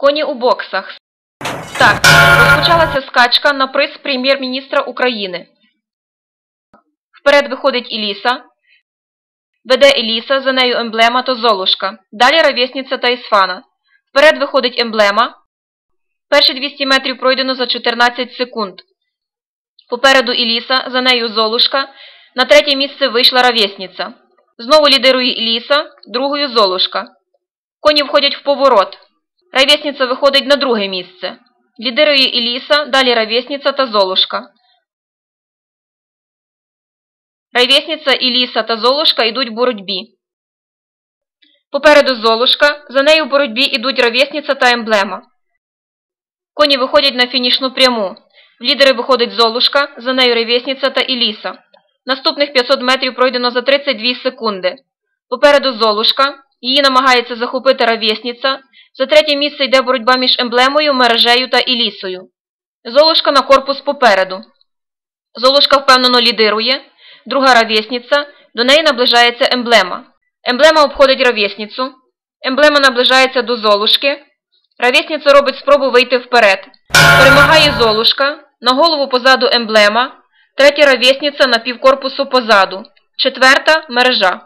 Коні у боксах. Так, розпочалася скачка на приз прем'єр-міністра України. Вперед виходить Іліса. Веде Еліса, за нею емблема та Золушка. Далі ровесниця та Ісфана. Вперед виходить емблема. Перші 200 метрів пройдено за 14 секунд. Попереду Іліса, за нею Золушка. На третє місце вийшла ровесниця. Знову лідирує Іліса, другою Золушка. Коні входять в поворот. Ровесниця виходить на друге місце. Лідирує Іліса, далі Ровесниця та Золушка. Ровесниця, Іліса та Золушка йдуть в боротьбі. Попереду Золушка, за нею в боротьбі йдуть Ровесниця та Емблема. Коні виходять на фінішну пряму. В лідери виходить Золушка, за нею Ровесниця та Іліса. Наступних 500 метрів пройдено за 32 секунди. Попереду Золушка, її намагається захопити Ровесниця. За третє місце йде боротьба між емблемою, мережею та Ілісою. Золушка на корпус попереду. Золушка впевнено лідирує. Друга ровесниця, до неї наближається емблема. Емблема обходить ровесницю. Емблема наближається до Золушки. Ровесниця робить спробу вийти вперед. Перемагає Золушка. На голову позаду емблема. Третя ровесниця на півкорпусу позаду. Четверта мережа.